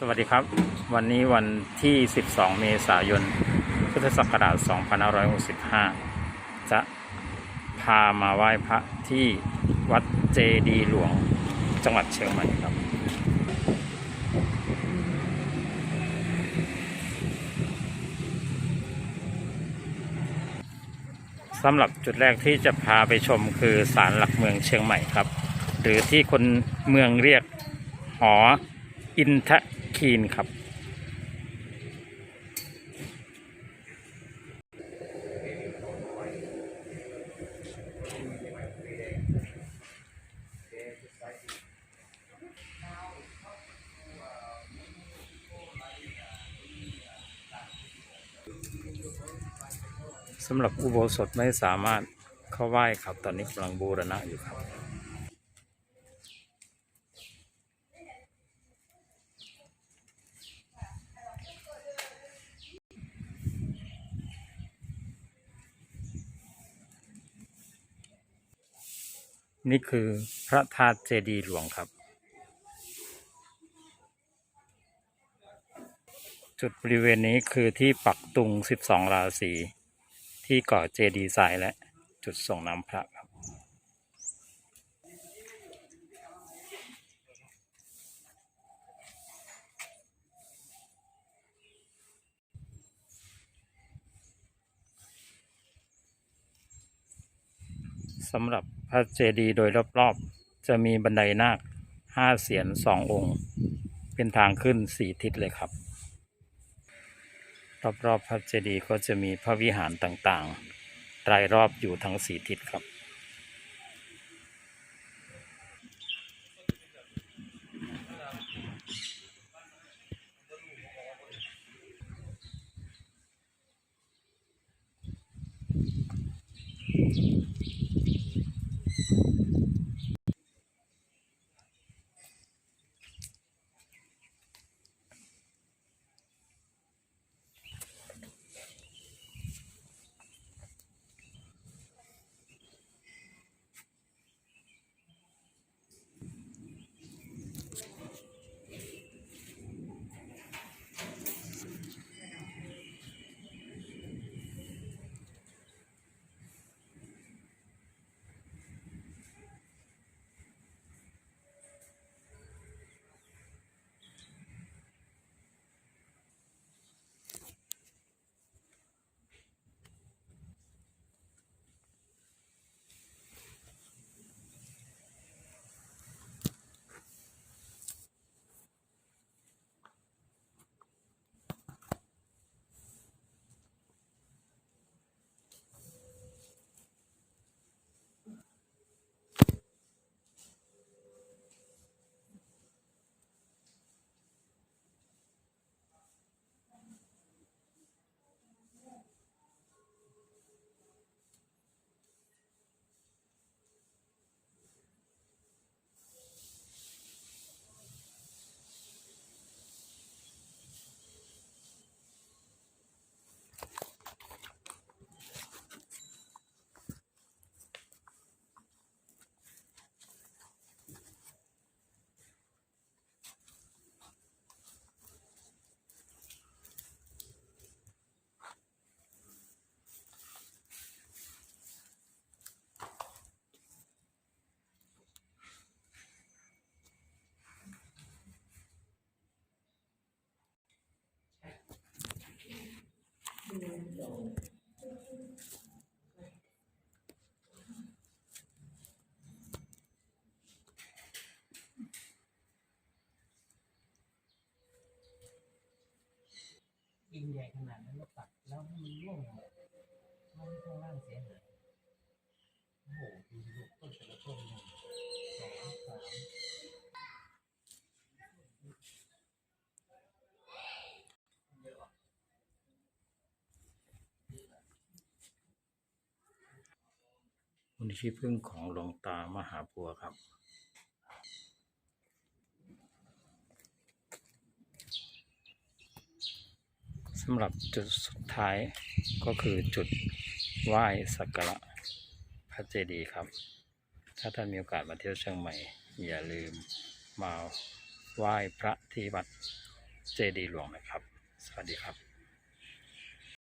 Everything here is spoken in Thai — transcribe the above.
สวัสดีครับ วันนี้วันที่ 12 เมษายน พุทธศักราช 2565 จะพามาไหว้พระที่วัดเจดีหลวงจังหวัดเชียงใหม่ครับ สำหรับจุดแรกที่จะพาไปชมคือศาลหลักเมืองเชียงใหม่ครับ หรือที่คนเมืองเรียกหอ อินทคีนครับ สำหรับอุโบสถไม่สามารถเข้าไหว้ครับ ตอนนี้กำลังบูรณะอยู่ครับ นี่คือพระธาตุเจดีย์หลวงครับ จุดบริเวณนี้คือที่ปักตุง 12 ราศีที่เกาะเจดีย์ทรายและจุดส่งน้ำพระครับ สำหรับ พระเจดีย์โดยรอบๆ จะมีบันไดนาคห้าเสียนสององค์ เป็นทางขึ้นสี่ทิศเลยครับ รอบๆ พระเจดีย์ก็จะมีพระวิหารต่างๆรายรอบอยู่ทั้งสี่ทิศครับ ยิงใหญ่ขนาดนั้นแล้วตัดแล้วให้มันร่วงลงมาไม่ให้ข้างล่างเสียหายโอ้โหดูสิลูกต้นแต่ละต้นหนึ่งสองสามมูลนิธิพึ่งของหลวงตามหาบัวครับ สำหรับจุดสุดท้ายก็คือจุดไหว้สักการะพระเจดีย์ครับ ถ้าท่านมีโอกาสมาเที่ยวเชียงใหม่ อย่าลืมมาไหว้พระที่วัดเจดีย์หลวงนะครับ สวัสดีครับ